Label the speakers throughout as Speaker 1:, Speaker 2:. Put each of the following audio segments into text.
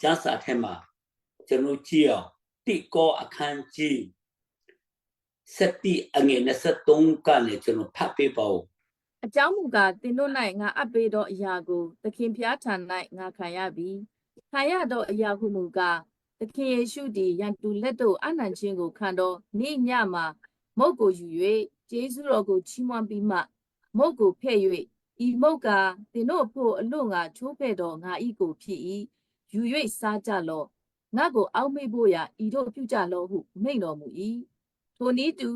Speaker 1: ကျမ်းစာထဲမှာကျွန်တော်ကြည့်အောင်တိကောအခန်းကြီးစတိအငယ်23ကနေကျွန်တော်ဖတ်ပေးပါဦး
Speaker 2: အကြောင်းမူကားသင်တို့၌ငါအပ်ပေးသောအရာကိုသခင်ဖျားထံ၌ငါခံရပြီခံရသောအရာဟုမူကားသခင်ယေရှုသည်ယံတူလက်တို့အနံ့ချင်းကိုခံတော်နေ့ညမှာမုတ်ကိုယူ၍ကျေးဇူးတော်ကိုချီးမွမ်းပြီးမှမုတ်ကိုဖဲ့၍ဤမုတ်ကားသင်တို့ဖို့အလို့ငါချိုးဖဲ့တော်ငါဤကိုဖြစ်၏ ယူ၍စားကြလော့ငါကိုအောက်မေ့ဖို့ရာဤတို့ပြုကြလော့ဟုမိန့်တော်မူ၏ထိုနည်းတူ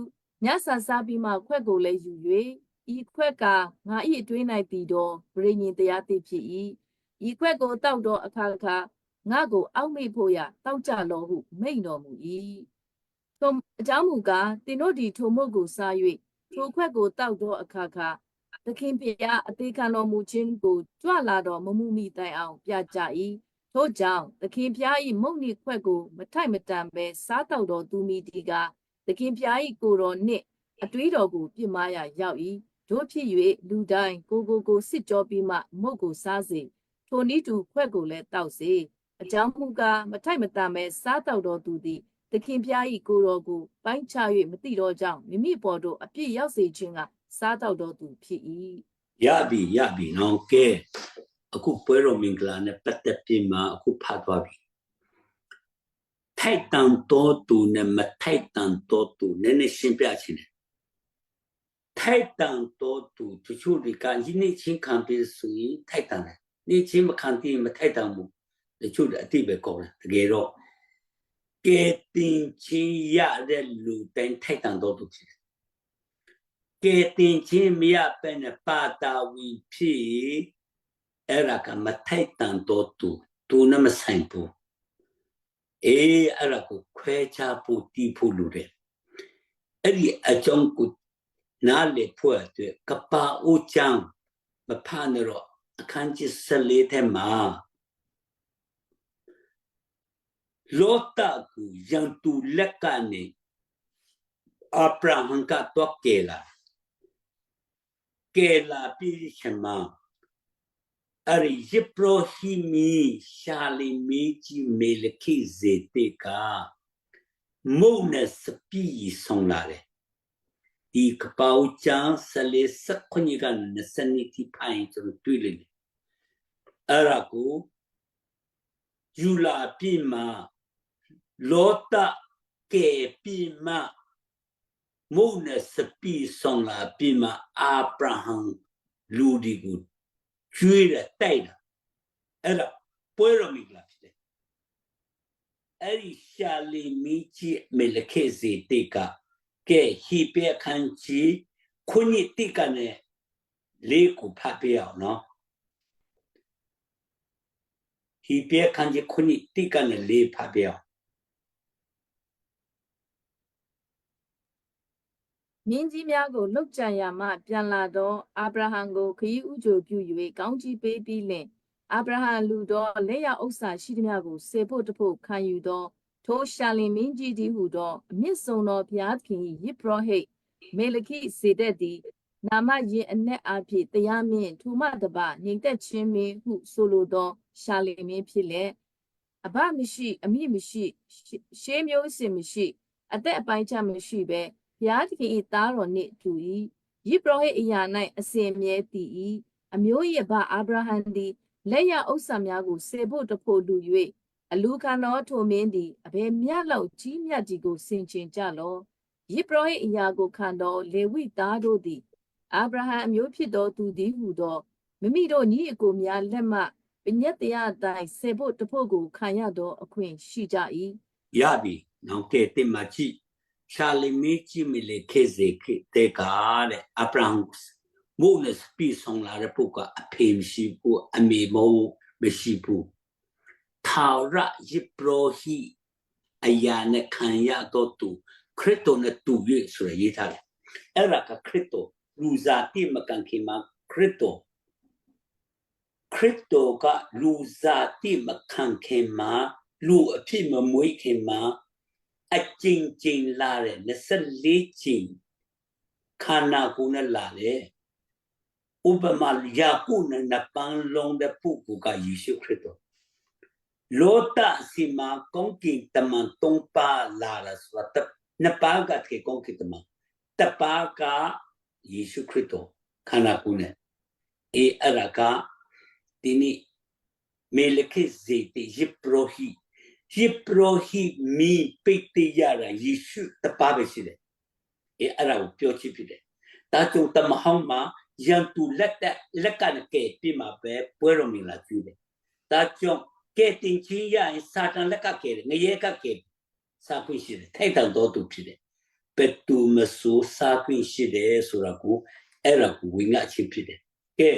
Speaker 2: ညဆန်စားပြီးမှခွက်ကိုလည်းယူ၍ဤခွက်ကငါ၏အတွင်း၌တည်သောဗြိညင်တရားသိဖြစ်၏ဤခွက်ကိုတောက်သောအခါခါငါကိုအောက်မေ့ဖို့ရာတောက်ကြလော့ဟုမိန့်တော်မူ၏ထိုအကြောင်းမူကားသင်တို့သည်ထိုမုတ်ကိုစား၍ထိုခွက်ကိုတောက်သောအခါခါသခင်ဖျားအသေးခံတော်မူခြင်းကိုကြွလာတော်မမူမိတိုင်အောင်ပြကြ၏ ထို့ကြောင့်သခင်ဖျား၏မုတ်နိခွက်ကိုမထိုက်မတန်ပဲစားတောက်တော်သူမိဒီကသခင်ဖျား၏ကိုယ်တော်နှင့်အတွေးတော်ကိုပြစ်မှားရရောက်၏တို့ဖြစ်၍လူတိုင်းကိုကိုကိုစစ်ကြောပြီးမှမုတ်ကိုစားစေထိုနည်းတူခွက်ကိုလည်းတောက်စေအကြောင်းမူကားမထိုက်မတန်ပဲစားတောက်တော်သူသည်သခင်ဖျား၏ကိုယ်တော်ကိုပိုင်းခြား၍မသိတော့ကြောင့်မိမိပေါ်သို့အပြစ်ရောက်စေခြင်းကစားတောက်တော်သူဖြစ်၏
Speaker 1: ရပြီရပြီနော်ကဲ အခုပွဲတော်မင်္ဂလာနဲ့ပတ်သက်ပြီးမှအခုဖတ်သွားပြီထိုက်တန်တော်သူနဲ့မထိုက်တန်တော်သူနည်းနည်းရှင်းပြချင်တယ်ထိုက်တန်တော်သူတချို့တွေကယနေ့ချင်းခံပြီးဆိုရင်ထိုက်တန်တယ်နေ့ချင်းမခံပြီးမထိုက်တန်ဘူးတချို့အတိပဲကောင်းတယ်တကယ်တော့ကဲတင်ချင်းရတဲ့လူတိုင်းထိုက်တန်တော်သူဖြစ်တယ်ကဲတင်ချင်းမရပဲနဲ့ပါတာဝီဖြစ် အဲ့ဒါကမထိုက်တန်တော့သူသူနဲ့မဆိုင်ဘူးအေးအဲ့ဒါကိုခွဲခြားဖို့တီးဖို့လိုတယ်အဲ့ဒီအကြောင်းကိုနားလေဖို့အတွက်ကပ္ပအိုချံမဖာနရောအခန်းကြီးစလေးထဲမှာလောတကူယံတူလက်ကနေအပ ရာဟံကတော့ကေလာ que la Pirishama Ari Yiprohimi Shalimiji Meleki Zeteka Mona Sapi Song Lare Di Kapau Chan Sale Sakunigan Nasaniti Pine to the Twilin Araku Yula Pima Lota Ke Pima မုန်နဲ့စပီဆောင်လာပြီးမှအာဗြဟံလူဒီကို ကျွေးတဲ့တိုက်တာအဲ့ဒါပွဲတော်မင်္ဂလာဖြစ်တယ်အဲ့ဒီရှာလီမီချီမေလခေစီတေကကဲဟိပေခန်းချီခုညတိကနဲ့လေးကိုဖတ်ပြအောင်နော်ဟိပေခန်းချီခုညတိကနဲ့လေးဖတ်ပြအောင်
Speaker 2: မြင်းကြီးများကိုလှုပ်ကြံရမှပြန်လာသောအာဗြဟံကိုခရီးဥကြိုပြု၍ကောင်းကြီးပေးပြီးလင်အာဗြဟံလူသောလက်ရဥစ္စာရှိသည်များကိုစေဖို့တဖို့ခံယူသောထိုရှာလင်မင်းကြီးသည်ဟုသောအမြင့်ဆုံးသောဘုရားသခင်၏ယစ်ပရောဟိတ်မေလခိစေတဲ့သည်နာမယင်အ내အားဖြင့်တရားမင်းထူမတပငြိမ်သက်ခြင်းမင်းဟုဆိုလိုသော ရှာလင်မင်းဖြစ်လေအဘမရှိ အမိမရှိရှရှေးမျိုးစင်မရှိ အသက်အပိုင်းချမရှိဘဲဘု ရားသခင်၏သားတော်နှင့်တူ၏ယိပရောဟိတ်အရာ၌အစဉ်အမြဲတည်၏အမျိုး၏ဘအာဗြဟံသည်လက်ရဥစ္စာများကိုစေဖို့တဖို့လူ၍အလူခံတော်ထိုမင်းသည်အဘယ်မြတ်လောက်ကြီးမြတ်ကြီးကိုဆင်ခြင်ကြလောယိပရောဟိတ်အရာကိုခံတော်လေဝိသားတို့သည်အာဗြဟံအမျိုးဖြစ်တော်သူသည်ဟုသောမိမိတို့ညီအကိုများလက်မှပညတ်တရားအတိုင်းစေဖို့တဖို့ကိုခံရသောအခွင့်ရှိကြ၏
Speaker 1: ရပြီနောက်ကဲတင်မကြည့် ရှာလီမီချီမီလေခေဇေခေတေကာတဲ့အပရန်မုန်စပီဆောင်လာတဲ့ပုတ်ကအဖေမရှိဘူးအမေမောမရှိဘူးထာဝရယိပရောဟိ အယာနဲ့ခံရတော့သူခရစ်တော်နဲ့တူ၍ဆိုရရေးထားတယ်အဲ့ဒါကခရစ်တော်လူစားတိမကန်ခင်မှာခရစ်တော်ခရစ်တော်ကလူစားတိမခံခင်မှာလူအဖြစ်မမွေးခင်မှာအကျဉ်းကျဉ်းလာတဲ့24ကျဉ်းခန္ဓာကိုယ်နဲ့လာတယ်ဥပမာယာကုနဲ့နပန်းလုံးတဲ့ပုဂ္ဂိုလ်ကယေရှုခရစ်တော်လောတစီမာကောင်းကင်တမန်တုံးပါလာရစဝတ်နှစ်ပါးကတေကောင်းကင်တမန်တပါးကယေရှုခရစ်တော်ခန္ဓာကိုယ်နဲ့အေအရကဒီနေ့မေလခိဇေတိယေပရိုဟိ ယေပရိုဟိမီပိတ်တရတာယေရှုတပါးပဲရှိတယ်အေအဲ့ဒါကိုပြောချစ်ဖြစ်တယ်ဒါကြောင့်တမဟောင်းမှာယန်တူလက်တက်လက်ကနကဲပြမှာပဲပွဲတော်မင်္ဂလာကျူးတယ်ဒါကြောင့်ကဲတင်ချင်းရရင်စာတန်လက်ကကဲတယ်ငရဲကကဲစာခွင့်ရှိတယ်ထိုက်တန်တော်သူဖြစ်တယ်ဘယ်သူမဆိုစာခွင့်ရှိတယ်ဆိုတာကိုအဲ့ဒါကိုဝင်ငါချင်းဖြစ်တယ်